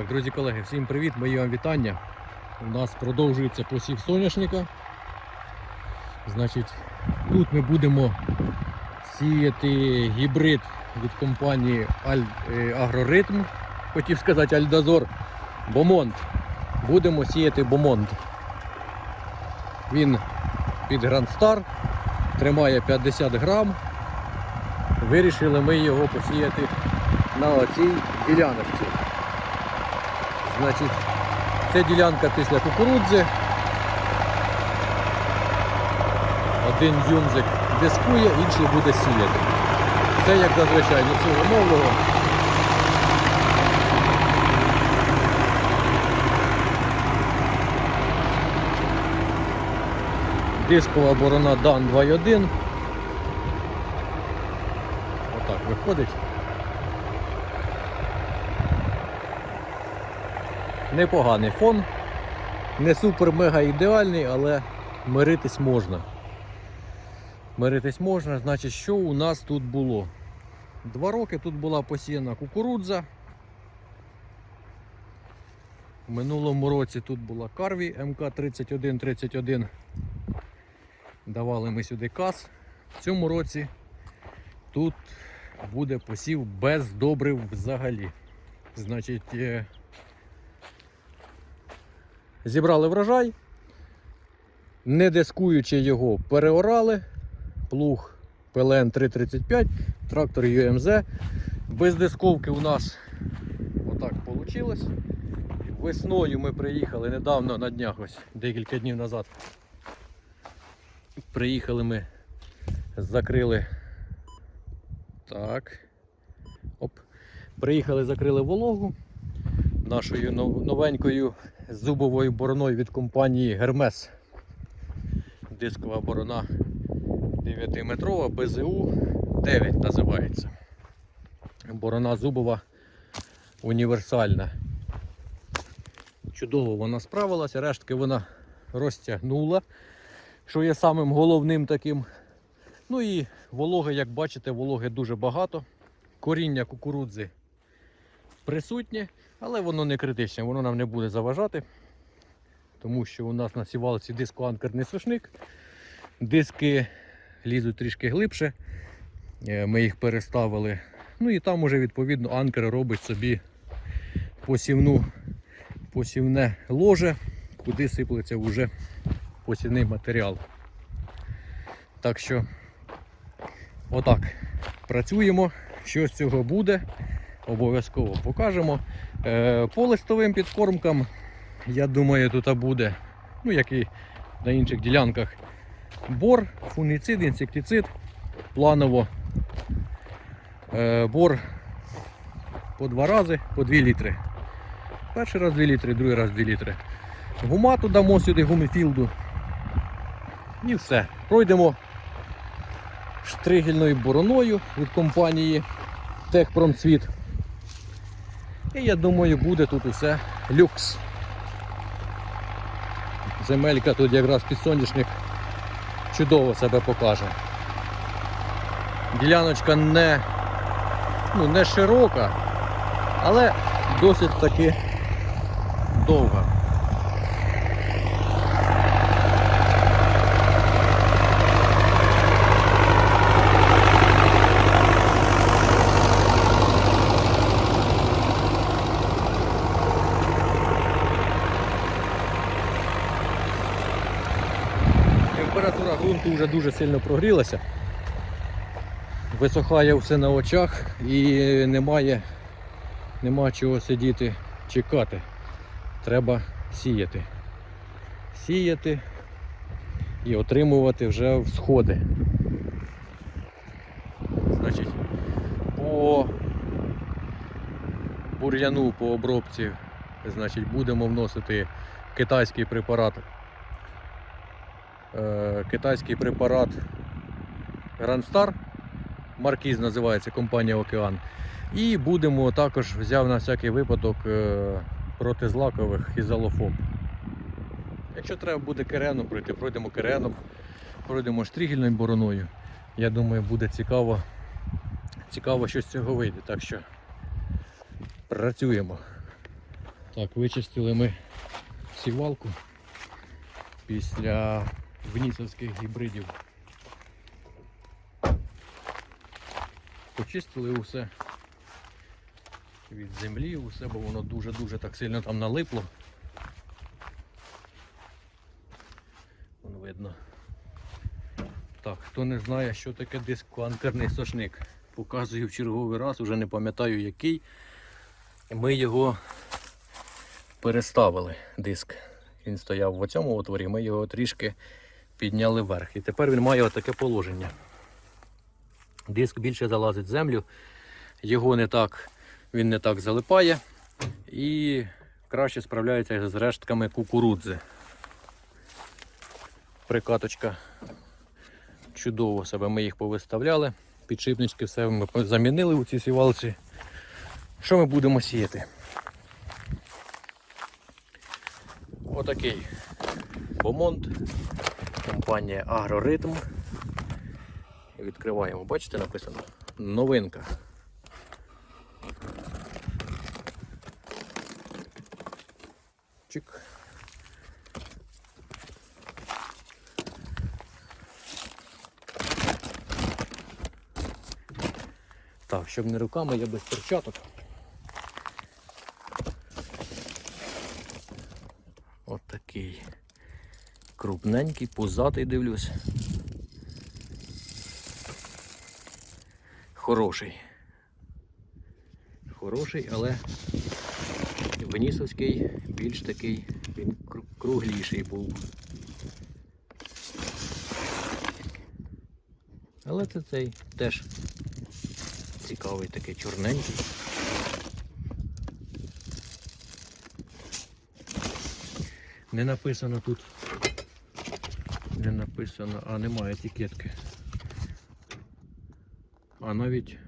Друзі колеги, всім привіт, мої вам вітання. У нас продовжується посів соняшника. Значить, тут ми будемо сіяти гібрид від компанії е, Агроритм, хотів сказати Альдазор Бомонд. Будемо сіяти Бомонд. Він під Star, тримає 50 грам. Вирішили ми його посіяти на оцій діляночці. Значить, це ділянка після кукурудзи. Один юнзик дискує, інший буде сіяти. Це як зазвичай нічого нового. Дискова борона Дан 2.1. Отак виходить. Непоганий фон. Не супер-мега ідеальний, але миритись можна. Миритись можна, значить, що у нас тут було? Два роки тут була посіяна кукурудза. В минулому році тут була Карві МК-3131. Давали ми сюди каз. В цьому році тут буде посів без добрив взагалі. Значить, е, Зібрали врожай, не дискуючи його, переорали. Плуг ПЛН 335, трактор UMZ. Без дисковки у нас отак вийшло. Весною ми приїхали недавно на днях, ось декілька днів назад. Приїхали ми, закрили. Так. Оп. Приїхали, закрили вологу нашою нов- зубовою бороною від компанії Hermes. Дискова борона 9-метрова, БЗУ 9 називається. Борона зубова універсальна. Чудово вона справилася, рештки вона розтягнула, що є самим головним таким. Ну і вологи, як бачите, вологи дуже багато. Коріння кукурудзи присутнє. Але воно не критичне, воно нам не буде заважати, тому що у нас на сівалці дискоанкерний сушник. Диски лізуть трішки глибше. Е, Ми їх переставили. Ну і там уже відповідно анкер робить собі посівну, посівне ложе, куди сиплеться вже посівний матеріал. Так що, отак, працюємо. Що з цього буде, обов'язково покажемо. Е, По листовим підкормкам, я думаю, тут буде, ну як і на інших ділянках, бор, фунгіцид, інсектицид, планово Е, бор по два рази, по 2 літри. Перший раз 2 літри, другий раз 2 літри. Гумату дамо сюди, гуміфілду. І все. Пройдемо штригельною бороною від компанії Техпромцвіт. І я думаю, буде тут усе люкс. Земелька тут якраз під соняшник чудово себе покаже. Діляночка не, ну, не широка, але досить таки довга. Температура ґрунту вже дуже сильно прогрілася. Висохає все на очах і немає, нема чого сидіти, чекати. Треба сіяти. Сіяти і отримувати вже всходи. Значить, по бур'яну, по обробці, значить, будемо вносити китайський препарат китайський препарат Grand Маркіз називається компанія Океан. І будемо також взяв на всякий випадок е, проти злакових ізолофоб. Якщо треба буде кереном пройти, пройдемо кереном, пройдемо штрігельною бороною. Я думаю, буде цікаво, цікаво, що з цього вийде. Так що працюємо. Так, вичистили ми сівалку після внісовських гібридів. Почистили усе від землі, усе, бо воно дуже-дуже так сильно там налипло. Вон видно. Так, хто не знає, що таке дисквантерний сошник, показую в черговий раз, уже не пам'ятаю який. Ми його переставили диск. Він стояв в цьому отворі, ми його трішки підняли вверх. І тепер він має отаке положення. Диск більше залазить в землю, його не так, він не так залипає і краще справляється з рештками кукурудзи. Прикаточка чудово себе ми їх повиставляли. Підшипнички все ми замінили у цій сівалці. Що ми будемо сіяти? Отакий бомонд, компанія Агроритм. Відкриваємо, бачите, написано новинка. Чик. Так, щоб не руками, я без перчаток. От такий крупненький, пузатий дивлюсь. Хороший. Хороший, але Венісовський більш такий, він кругліший був. Але це цей теж цікавий такий чорненький. Не написано тут. Не написано, а немає етикетки. А навіть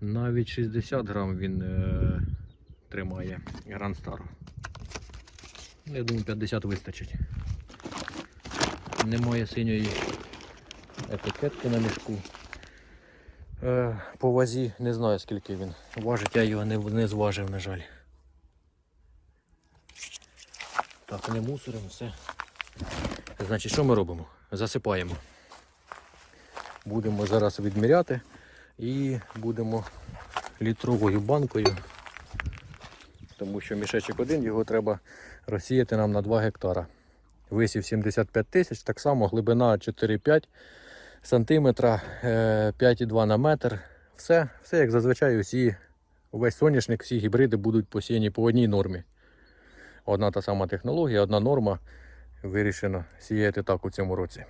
навіть 60 грам він е, тримає Грандстар. Я думаю 50 вистачить. Немає синьої етикетки на мішку. Е, по вазі не знаю скільки він важить, я його не, не зважив, на жаль. Так, не мусоримо, все. Значить, що ми робимо? Засипаємо. Будемо зараз відміряти і будемо літровою банкою, тому що мішечок один його треба розсіяти нам на 2 гектара. Висів 75 тисяч, так само глибина 4-5 сантиметра, е, 5,2 на метр. Все, все як зазвичай, усі, увесь соняшник, всі гібриди будуть посіяні по одній нормі. Одна та сама технологія, одна норма. Вирішено сіяти так у цьому році.